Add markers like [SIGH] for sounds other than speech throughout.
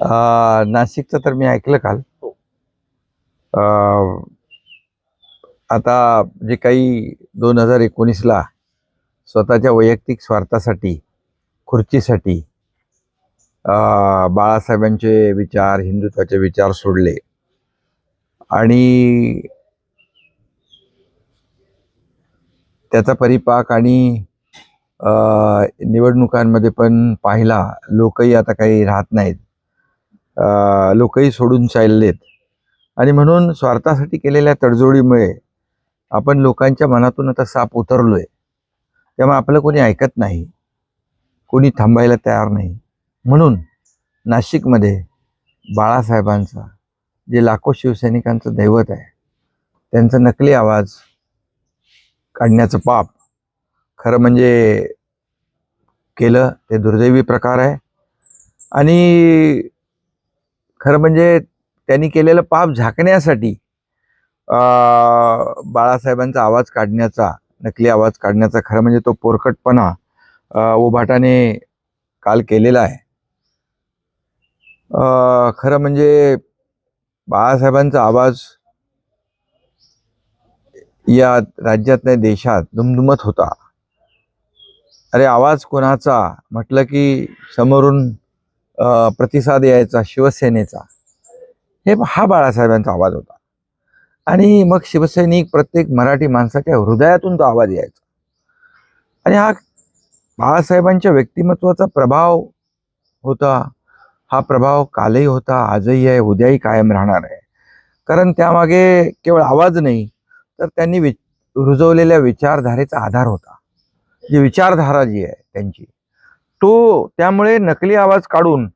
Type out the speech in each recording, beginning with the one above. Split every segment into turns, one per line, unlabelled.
नाशिकचं तर मी ऐकलं काल.
हो.
आता जे काही दोन हजार एकोणीसला स्वतःच्या वैयक्तिक स्वार्थासाठी खुर्चीसाठी बाळासाहेबांचे विचार हिंदुत्वाचे विचार सोडले. आणि त्याचा परिपाक आणि निवडणुकांमध्ये पण पाहिला लोकही आता काही राहत नाहीत. लोकही सोडून चाललेत. आणि म्हणून स्वार्थासाठी केलेल्या तडजोडीमुळे आपण लोकांच्या मनातून आता साप उतरलो आहे त्यामुळे आपलं कोणी ऐकत नाही. कोणी थांबायला तयार नाही. म्हणून नाशिकमध्ये बाळासाहेबांचा जे लाखो शिवसैनिकांचं दैवत आहे त्यांचा नकली आवाज काढण्याचं पाप खरं म्हणजे केलं ते दुर्दैवी प्रकार आहे. आणि खरं म्हणजे त्यांनी केलेलं पाप झाकण्यासाठी अं, बाळासाहेबांचा आवाज काढण्याचा नकली आवाज काढण्याचा खरं म्हणजे तो पोरकटपणा उभाटाने काल केलेला आहे. अं, खरं म्हणजे बाळासाहेबांचा आवाज या राज्यात नाही देशात दुमदुमत होता. अरे आवाज कोणाचा? म्हटलं की समोरून प्रतिसाद यायचा शिवसेनेचा. हे हा बाळासाहेबांचा आवाज होता. आणि मग शिवसैनिक प्रत्येक मराठी माणसाच्या हृदयातून तो आवाज यायचा. आणि हा बाळासाहेबांच्या व्यक्तिमत्वाचा प्रभाव होता. हा प्रभाव कालही होता आजही आहे उद्याही कायम राहणार आहे. कारण त्यामागे केवळ आवाज नाही तर त्यांनी वि रुजवलेल्या विचारधारेचा आधार होता. जी विचारधारा जी आहे त्यांची. तो त्यामुळे नकली आवाज काढून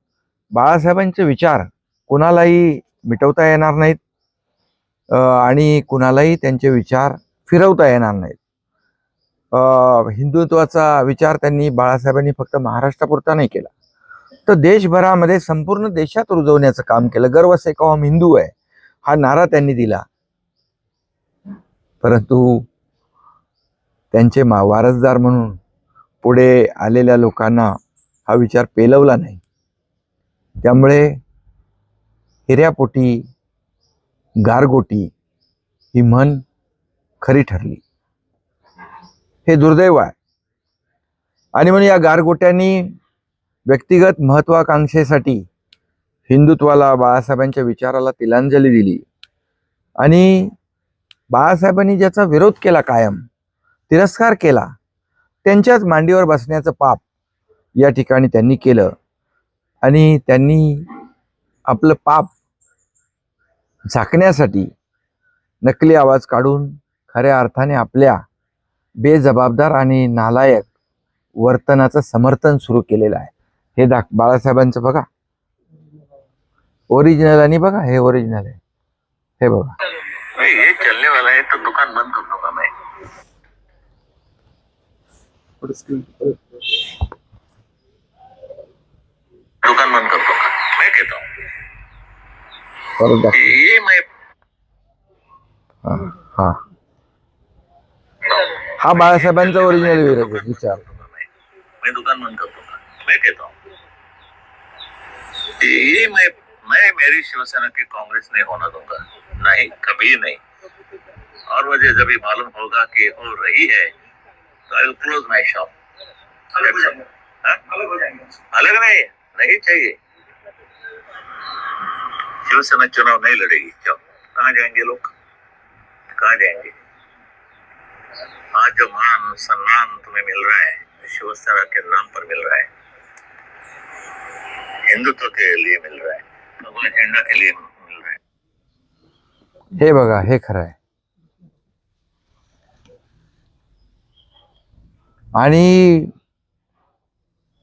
बाळासाहेबांचे विचार कोणालाही मिटवता येणार नाहीत आणि कुणालाही त्यांचे विचार फिरवता येणार नाहीत. हिंदुत्वाचा विचार त्यांनी बाळासाहेबांनी फक्त महाराष्ट्रापुरता नाही केला. तर देशभरामध्ये संपूर्ण देशात रुजवण्याचं काम केलं. गर्व से हम हिंदू आहे हा नारा त्यांनी दिला. परंतु त्यांचे मा वारसदार म्हणून पुढे आलेल्या लोकांना हा विचार पेलवला नाही. त्यामुळे हिऱ्यापोटी गारगोटी ही म्हण खरी ठरली. हे दुर्दैव आहे. आणि म्हणून या गारगोट्यांनी व्यक्तिगत महत्वाकांक्षेसाठी हिंदुत्वाला बाळासाहेबांच्या विचाराला तिलांजली दिली. आणि बाळासाहेबांनी ज्याचा विरोध केला कायम तिरस्कार केला त्यांच्याच मांडीवर बसण्याचं पाप या ठिकाणी त्यांनी केलं. आणि त्यांनी आपलं पाप झाकण्यासाठी नकली आवाज काढून खऱ्या अर्थाने आपल्या बेजबाबदार आणि नालायक वर्तनाचं समर्थन सुरू केलेलं आहे. हे दाख बाळासाहेबांचं बघा. ओरिजिनल आणि बघा हे ओरिजिनल आहे. हे बघा.
चलने वाला है तो दुकान बंद कर दूँगा मैं दुकान बंद कर दूँगा मैं कहता हूँ। ये मैं
हा हा। हा बाळासाहेबांचा ओरिजिनल विरोध आहे, विचार।
मैं दुकान बंद कर दूँगा। मैं कहता हूँ। ये मैं मैं मेरी शिवसेना की कांग्रेस नहीं होना दूँगा। नहीं कभी नहीं। और मुझे जब मालूम होगा कि हो रही है तो I will close my shop अलग हो जाएँगे। अलग नहीं नहीं चाहिए। शिवसेना चुनाव नहीं लड़ेगी? क्यों? कहाँ जाएँगे लोग? कहाँ जाएँगे? आज जो मान सम्मान तुम्हें मिल रहा है शिवसेना के नाम पर मिल रहा है हिंदुत्व के लिए मिल रहा है भगवान झंडा के लिए मिल रहा है।
हे बघा हे खरं आहे. आणि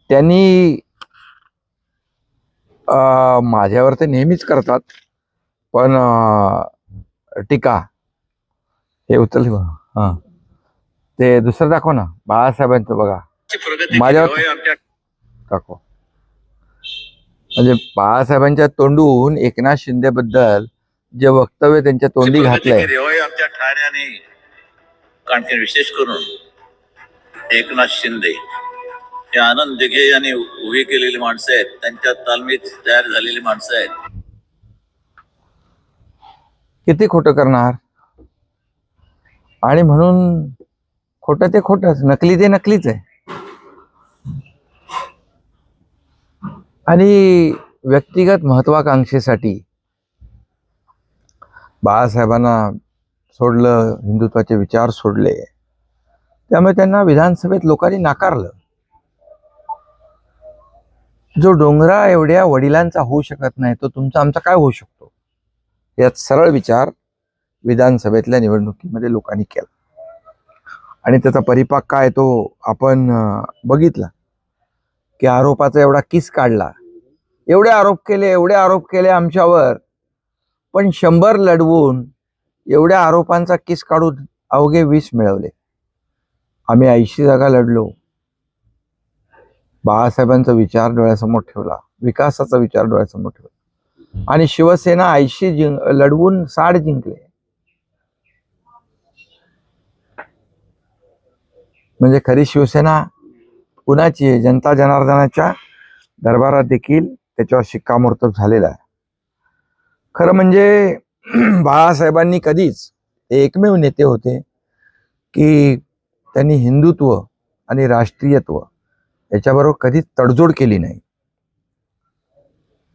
त्यांनी माझ्यावर ते नेहमीच करतात. पण टीका. हे उचल हां. ते दुसरं दाखव ना. बाळासाहेबांचं बघा.
प्रगती
माझ्या-
केली होय आमच्या
दाखव. म्हणजे बाळासाहेबांच्या तोंडून एकनाथ शिंदेबद्दल जे वक्तव्य त्यांच्या तोंडी घातलंय.
ठाण्याने. विशेष करून एकनाथ शिंदे
हे आनंद दिघे यांनी उभी केलेली माणसं आहेत. त्यांच्या तालमीत तयार झालेली माणसं आहेत.
किती खोटं करणार? आणि म्हणून खोटं ते खोटंच नकली ते नकलीच आहे. आणि व्यक्तिगत महत्वाकांक्षेसाठी बाळासाहेबांना सोडलं हिंदुत्वाचे विचार सोडले. त्यामुळे त्यांना विधानसभेत लोकांनी नाकारलं. जो डोंगरा एवढ्या वडिलांचा होऊ शकत नाही तो तुमचा आमचा काय होऊ शकतो? यात सरळ विचार विधानसभेतल्या निवडणुकीमध्ये लोकांनी केला. आणि त्याचा परिपाक काय तो आपण बघितला. की आरोपाचा एवढा किस काढला. एवढे आरोप केले एवढे आरोप केले आमच्यावर. पण शंभर लढवून एवढ्या आरोपांचा किस काढून अवघे वीस मिळवले. आम्ही ऐंशी जागा लढलो. बाळासाहेबांचा विचार डोळ्यासमोर ठेवला. विकासाचा विचार डोळ्यासमोर ठेवला. आणि शिवसेना ऐंशी जिंक लढवून साठ जिंकले. म्हणजे खरी शिवसेना कुणाची आहे? जनता जनार्दनाच्या दरबारात देखील त्याच्यावर शिक्कामोर्तब झालेला आहे. खरं म्हणजे [CLEARS THROAT] बाळासाहेबांनी कधीच ते एकमेव नेते होते की त्यांनी हिंदुत्व आणि राष्ट्रीयत्व याच्याबरोबर कधीच तडजोड केली नाही.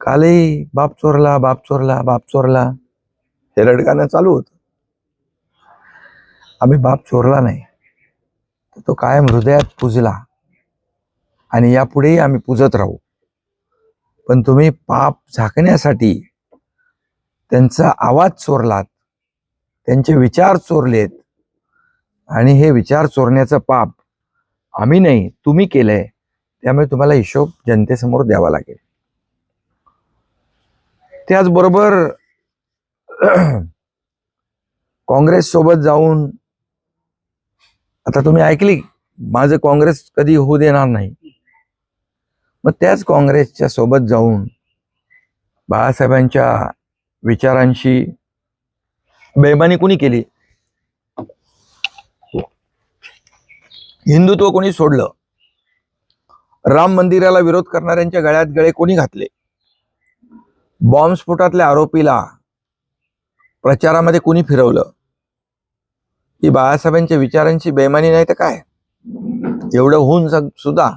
कालही बाप चोरला बाप चोरला बाप चोरला हे रडगाणं चालू होतं. आम्ही बाप चोरला नाही. तर तो कायम हृदयात पुजला आणि यापुढेही आम्ही पुजत राहू. पण तुम्ही पाप झाकण्यासाठी त्यांचा आवाज चोरलात त्यांचे विचार चोरलेत आणि हे विचार चोरण्याचं पाप आम्ही नाही तुम्ही केलंय त्यामुळे तुम्हाला हिशोब जनतेसमोर द्यावा लागेल. त्याचबरोबर [CLEARS THROAT] काँग्रेस सोबत जाऊन आता तुम्ही ऐकली माझं काँग्रेस कधी होऊ देणार नाही. मग त्याच काँग्रेसच्या सोबत जाऊन बाळासाहेबांच्या विचारांशी बेमानी कुणी केली? हिंदुत्व कोणी सोडलं? राम मंदिराला विरोध करणाऱ्यांच्या गळ्यात गळे कोणी घातले? बॉम्बस्फोटातल्या आरोपीला प्रचारामध्ये कुणी फिरवलं? ही बाळासाहेबांच्या विचारांची बेमानी नाही तर काय? एवढं होऊन सुद्धा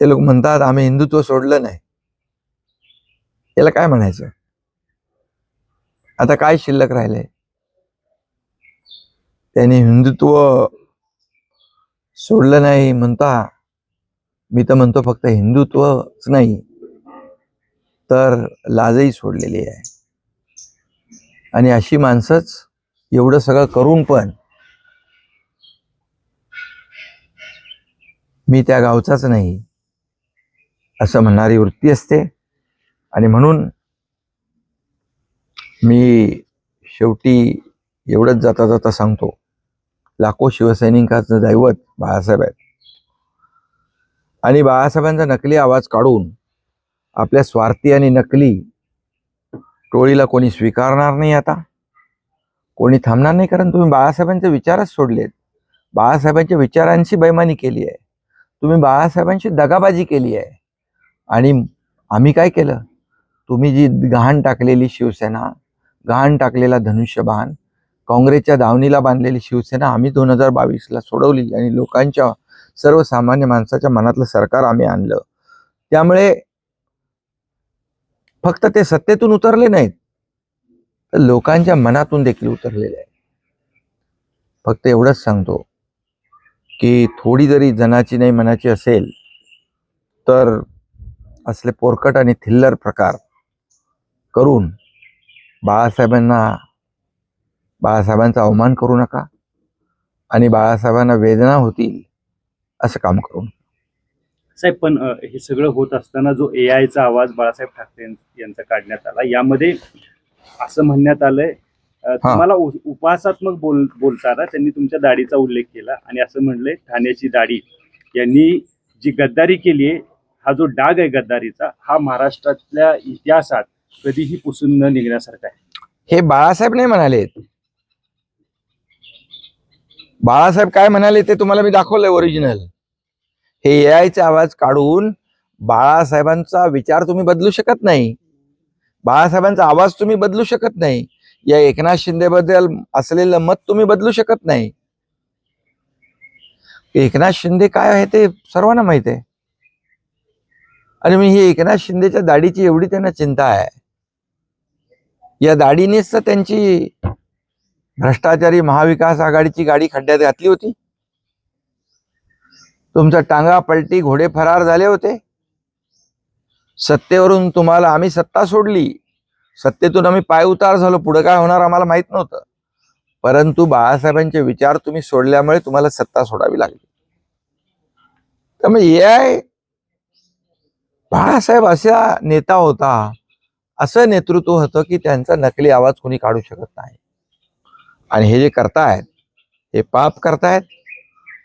ते लोक म्हणतात आम्ही हिंदुत्व सोडलं नाही. याला काय म्हणायचं? आता काय शिल्लक राहिले? त्यांनी हिंदुत्व सोडलं नाही म्हणता मी तर म्हणतो फक्त हिंदुत्वच नाही तर लाजही सोडलेली आहे. आणि अशी माणसंच एवढं सगळं करून पण मी त्या गावचाच नाही असं म्हणणारी वृत्ती असते. आणि म्हणून मी शेवटी एवढंच जाता जाता सांगतो लाखो शिवसैनिकांचं दैवत बाळासाहेब आहेत. आणि बाळासाहेबांचा नकली आवाज काढून आपल्या स्वार्थी आणि नकली टोळीला कोणी स्वीकारणार नाही आता? कोणी थांबणार नाही? कारण तुम्ही बाळासाहेबांचे विचारच सोडलेत. बाळासाहेबांच्या विचारांची बैमानी केली आहे. तुम्ही बाळासाहेबांची दगाबाजी केली आहे. आणि आम्ही काय केलं? तुम्ही जी गहाण टाकलेली शिवसेना गहाण टाकलेला धनुष्यबाण काँग्रेसच्या दावणीला बांधलेली शिवसेना आम्ही दोन हजार बावीसला सोडवली आणि लोकांच्या सर्वसामान्य माणसाच्या मनातलं सरकार आम्ही आणलं. त्यामुळे फक्त ते सत्तेतून उतरले नाहीत तर लोकांच्या मनातून देखील उतरलेले आहे फक्त एवढंच सांगतो की थोडी जरी जनाची नाही मनाची असेल तर असले पोरकट आणि थिल्लर प्रकार करून बाळासाहेबांना बाळासाहेबांचा अवमान करू नका आणि बाळासाहेबांना वेदना होतील असं काम करू नका.
साहेब पण हे सगळं होत असताना जो ए आयचा आवाज बाळासाहेब ठाकरे यांचा काढण्यात आला यामध्ये असं म्हणण्यात आलंय तुम्हाला उ- उपहासात्मक बोल बोलताना त्यांनी तुमच्या दाढीचा उल्लेख केला आणि असं म्हणलंय ठाण्याची दाढी यांनी जी गद्दारी केली आहे हा जो डाग आहे गद्दारीचा हा महाराष्ट्रातल्या इतिहासात कधीही पुसून न निघण्यासारखा आहे.
हे बाळासाहेब नाही म्हणाले बाळासाहेब काय म्हणाले ते तुम्हाला मी दाखवलंय ओरिजिनल हे ए आवाज काढून बाळासाहेबांचा विचार तुम्ही बदलू शकत नाही. बाळासाहेबांचा आवाज तुम्ही बदलू शकत नाही. या एकनाथ शिंदेबद्दल असलेलं मत तुम्ही बदलू शकत नाही. एकनाथ शिंदे काय आहे ते सर्वांना माहीत आहे. आणि मी ही एकनाथ शिंदेच्या दाढीची एवढी त्यांना चिंता आहे. या दाढीनेच तर त्यांची भ्रष्टाचारी महाविकास आघाडीची गाडी खड्ड्यात घातली होती. तुमचा टांगा पलटी घोडे फरार झाले होते. सत्तेवरून तुम्हाला आम्ही सत्ता सोडली. सत्तेतून आम्ही पाय उतार झालो. पुढे काय होणार आम्हाला माहीत नव्हतं. परंतु बाळासाहेबांचे विचार तुम्ही सोडल्यामुळे तुम्हाला सत्ता सोडावी लागली. त्यामुळे ए आय बाळासाहेब असा नेता होता असं नेतृत्व होतं की त्यांचा नकली आवाज कोणी काढू शकत नाही. आणि हे जे करतायत हे पाप करतायत.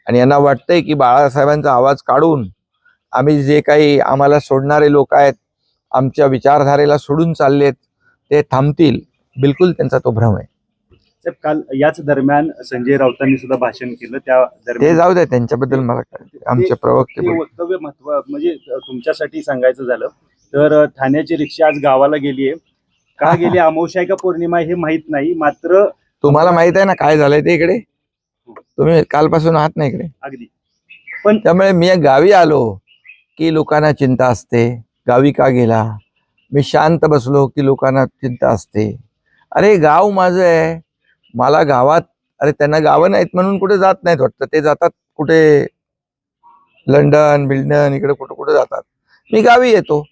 आणि यांना वाटतंय की बाळासाहेबांचा आवाज काढून आम्ही जे काही आम्हाला सोडणारे लोक आहेत आमच्या विचारधारेला सोडून चाललेत ते थांबतील. बिलकुल त्यांचा तो भ्रम आहे.
काल याच दरम्यान संजय राऊतांनी सुद्धा भाषण केलं. त्या
ते
दरम्यान
जाऊ दे त्यांच्याबद्दल मला काय आमचे प्रवक्ते
ते वक्तव्य महत्त्व म्हणजे तुमच्यासाठी सांगायचं झालं तर ठाण्याची रिक्षा आज गावाला गेलीये. का [LAUGHS] गेली? अमावस्या आहे का पौर्णिमा हे माहीत नाही. मात्र
तुम्हाला माहीत आहे ना काय झालंय ते इकडे? तुम्ही कालपासून आहात ना इकडे.
अगदी.
त्यामुळे मी गावी आलो की लोकांना चिंता असते. गावी का गेला? मी शांत बसलो की लोकांना चिंता असते. अरे गाव माझं आहे. मला गावात अरे त्यांना गावं नाहीत म्हणून कुठे जात नाहीत वाटतं. ते जातात कुठे? लंडन बिल्डन इकडे कुठं कुठं जातात. मी गावी येतो.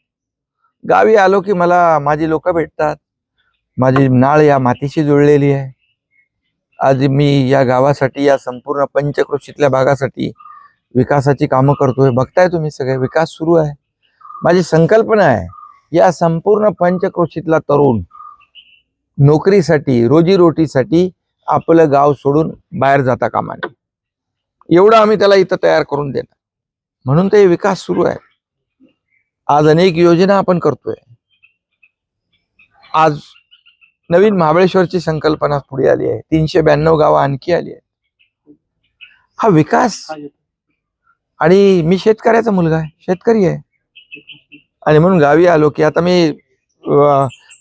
गावी आलो की मला माझी लोक भेटतात. माझी नाळ या मातीशी जुळलेली आहे. आज मी या गावासाठी या संपूर्ण पंचक्रोशीतल्या भागासाठी विकासाची कामं करतोय. बघताय तुम्ही सगळे विकास सुरू आहे. माझी संकल्पना आहे या संपूर्ण पंचक्रोशीतला तरुण नोकरीसाठी रोजीरोटीसाठी आपलं गाव सोडून बाहेर जाता कामाने एवढं आम्ही त्याला इथं तयार करून देणार. म्हणून ते विकास सुरू आहे. आज अनेक योजना आपण करतोय. आज नवीन महाबळेश्वरची संकल्पना पुढे आली आहे. तीनशे ब्याण्णव गावं आणखी आली आहे हा विकास आणि मी शेतकऱ्याचा मुलगा आहे. शेतकरी आहे. आणि म्हणून गावी आलो की आता मी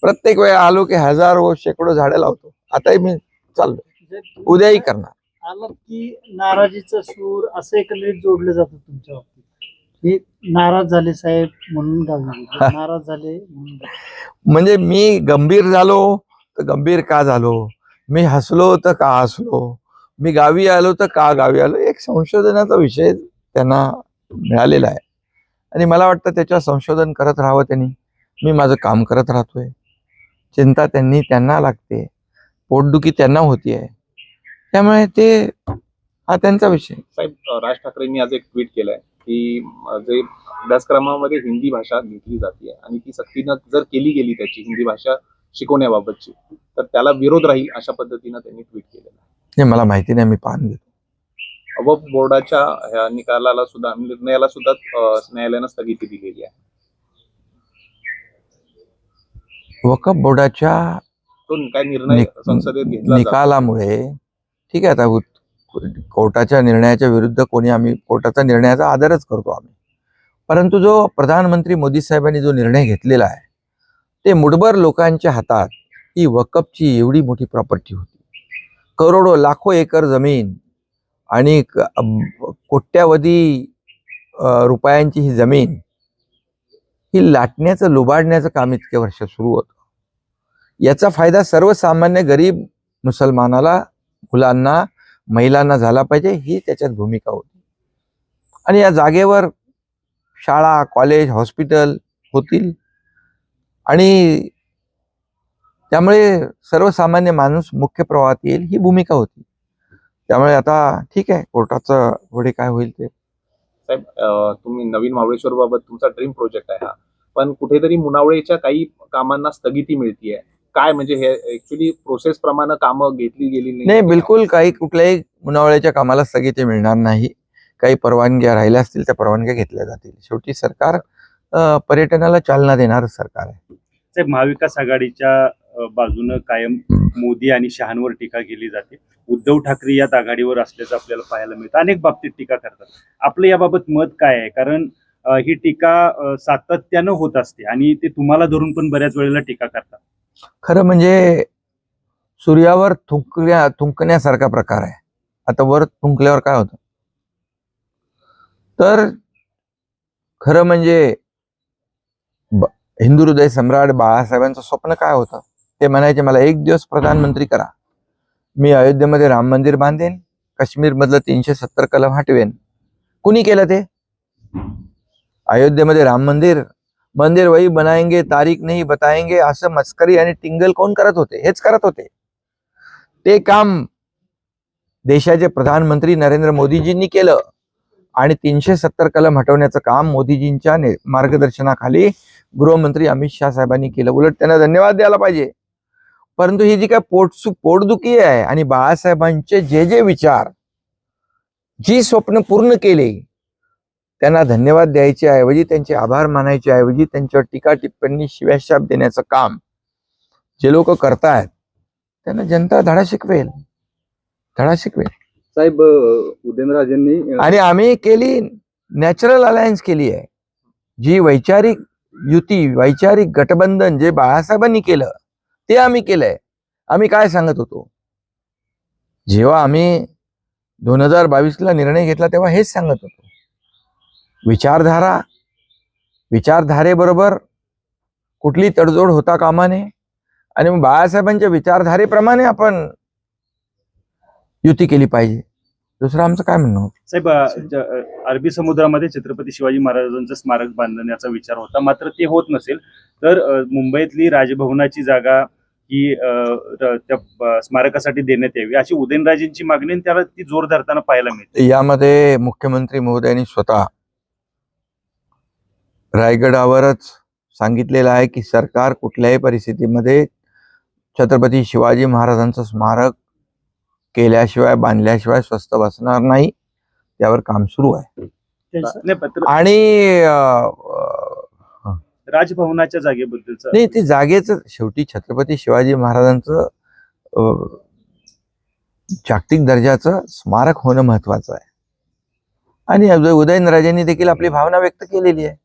प्रत्येक वेळा आलो की हजारो शेकडो झाडं लावतो. आताही मी चाललो उद्याही करणार.
आलं की नाराजीचं सूर असं एकंदरीत जोडलं जातं तुमच्या बाबतीत. नाराज झाले साहेब म्हणून. नाराज झाले.
म्हणजे मी गंभीर झालो तर गंभीर का झालो? मी हसलो तर का हसलो? मी गावी आलो तर का गावी आलो? एक संशोधनाचा विषय त्यांना मिळालेला आहे. आणि मला वाटतं त्याच्यावर संशोधन करत राहावं त्यांनी. मी माझं काम करत राहतोय. चिंता त्यांनी त्यांना लागते. पोटदुखी त्यांना होती आहे. त्यामुळे ते हा त्यांचा विषय.
साहेब राज ठाकरेंनी आज एक ट्विट केलंय की जे अभ्यासक्रमामध्ये हिंदी भाषा घेतली जाते आणि ती सक्तीनं जर केली गेली त्याची हिंदी भाषा शिकवण्याबाबतची. तर त्याला विरोध राहील अशा पद्धतीनं त्यांनी ट्विट केलेलं आहे.
हे मला माहिती नाही मी पाहून घेतो.
वक्फ बोर्डाच्या ह्या निकालाला सुद्धा निर्णयाला सुद्धा न्यायालयानं स्थगिती दिलेली आहे.
वकफ बोर्डाच्या
काय निर्णय संसदेत घेतला.
निकालामुळे ठीक आहे आता कोर्टाच्या निर्णयाच्या विरुद्ध कोणी आम्ही कोर्टाचा निर्णयाचा आदरच करतो आम्ही. परंतु जो प्रधानमंत्री मोदी साहेबांनी जो निर्णय घेतलेला आहे ते मुठभर लोकांच्या हातात ही वकफची एवढी मोठी प्रॉपर्टी होती. करोडो लाखो एकर जमीन आणि कोट्यावधी रुपयांची ही जमीन ही लाटण्याचं लुबाडण्याचं काम इतके वर्ष सुरू होतं. याचा फायदा सर्वसामान्य गरीब मुसलमानाला मुलांना महिलांना झाला पाहिजे ही त्याच्यात भूमिका होती. आणि या जागेवर शाळा कॉलेज हॉस्पिटल होतील. आणि त्यामुळे सर्वसामान्य माणूस मुख्य प्रवाहात येईल ही भूमिका होती. त्यामुळे आता ठीक आहे कोर्टाचं पुढे काय होईल ते.
साहेब तुम्ही नवीन महाबळेश्वर बाबत तुमचा ड्रीम प्रोजेक्ट आहे हा. पण कुठेतरी मुनावळेच्या काही कामांना स्थगिती मिळतीये. काय म्हणजे हे ऍक्च्युली प्रोसेस प्रमाणे कामं घेतली गेली
नाही बिलकुल काही कुठल्याही मुनावळ्याच्या कामाला स्थगिती मिळणार नाही. काही परवानग्या राहिल्या असतील त्या परवानग्या घेतल्या जातील. शेवटी सरकार पर्यटनाला चालना देणारं सरकार आहे.
साहेब महाविकास आघाडीच्या बाजूनं कायम मोदी आणि शहांवर टीका केली जाते. उद्धव ठाकरे यात आघाडीवर असल्याचं आपल्याला पाहायला मिळतं. अनेक बाबतीत टीका करतात. आपलं याबाबत मत काय आहे? कारण ही टीका सातत्यानं होत असते आणि ते तुम्हाला धरून पण बऱ्याच वेळेला टीका करतात.
खरं म्हणजे सूर्यावर थुंकल्या थुंकण्यासारखा प्रकार आहे. आता वर थुंकल्यावर काय होतं? तर खरं म्हणजे हिंदू हृदय सम्राट बाळासाहेबांचं स्वप्न काय होतं? ते म्हणायचे मला एक दिवस प्रधानमंत्री करा. मी अयोध्येमध्ये राम मंदिर बांधेन काश्मीरमधलं तीनशे सत्तर कलम हटवेन. कुणी केलं ते? अयोध्येमध्ये राम मंदिर. मंदिर वही बनाएंगे तारीख नाही बताएंगे असं मस्करी आणि टिंगल कोण करत होते? हेच करत होते. ते काम देशाचे प्रधानमंत्री नरेंद्र मोदीजींनी केलं. आणि तीनशे सत्तर कलम हटवण्याचं काम मोदीजींच्या ने- मार्गदर्शनाखाली गृहमंत्री अमित शाह साहेबांनी केलं. उलट त्यांना धन्यवाद द्यायला पाहिजे. परंतु ही जी काय पोटसू पोटदुखी आहे आणि बाळासाहेबांचे जे जे विचार जी स्वप्न पूर्ण केले त्यांना धन्यवाद द्यायचे ऐवजी त्यांचे आभार मानायचे ऐवजी त्यांच्यावर टीका टिप्पणी शिव्याशाप देण्याचं काम जे लोक करतायत त्यांना जनता धडा शिकवेल. धडा शिकवेल.
साहेब उदयनराजेंनी
आणि आम्ही केली नॅचरल अलायन्स केली आहे. जी वैचारिक युती वैचारिक गठबंधन जे बाळासाहेबांनी केलं ते आम्ही केलंय. आम्ही काय सांगत होतो? जेव्हा आम्ही दोन हजार बावीसला निर्णय घेतला तेव्हा हेच सांगत होतो. विचारधारा विचारधारेबरोबर कुठली तडजोड होता कामाने? आणि मग बाळासाहेबांच्या विचारधारेप्रमाणे आपण युती केली पाहिजे. दुसरं आमचं काय म्हणणं होतं?
साहेब ज- अरबी समुद्रामध्ये छत्रपती शिवाजी महाराजांचं स्मारक बांधण्याचा विचार होता. मात्र ते होत नसेल. तर अ, मुंबईतली राजभवनाची जागा ही अ, र- त्या अ, स्मारकासाठी देण्यात यावी अशी उदयनराजेंची मागणी आणि त्याला ती जोर धरताना पाहायला मिळते.
यामध्ये मुख्यमंत्री महोदयांनी स्वतः रायगडावरच सांगितलेलं आहे की सरकार कुठल्याही परिस्थितीमध्ये छत्रपती शिवाजी महाराजांचं स्मारक केल्याशिवाय बांधल्याशिवाय स्वस्त बसणार नाही. त्यावर काम सुरू आहे. आणि
राजभवनाच्या जागेबद्दलचं.
नाही ते जागेच शेवटी छत्रपती शिवाजी महाराजांचं जागतिक दर्जाचं स्मारक होणं महत्वाचं आहे. आणि उदय- उदयनराजेंनी देखील आपली भावना व्यक्त केलेली आहे.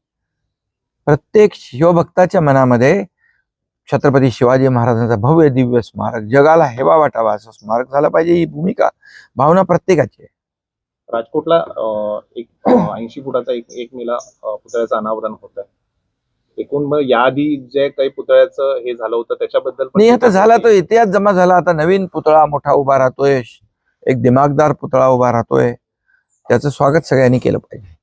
प्रत्येक शिवभक्ताच्या मनामध्ये छत्रपती शिवाजी महाराजांचा भव्य दिव्य स्मारक जगाला हेवा वाटावा असं स्मारक झालं पाहिजे ही भूमिका भावना प्रत्येकाची आहे.
राजकोटला एक ऐंशी फुटाचा एक एक मेला पुतळ्याचं अनावरण होत. एकूण मग याआधी जे काही पुतळ्याचं हे झालं होतं त्याच्याबद्दल
नाही आता झाला तो इतिहास जमा झाला. आता नवीन पुतळा मोठा उभा राहतोय. एक दिमागदार पुतळा उभा राहतोय. त्याचं स्वागत सगळ्यांनी केलं पाहिजे.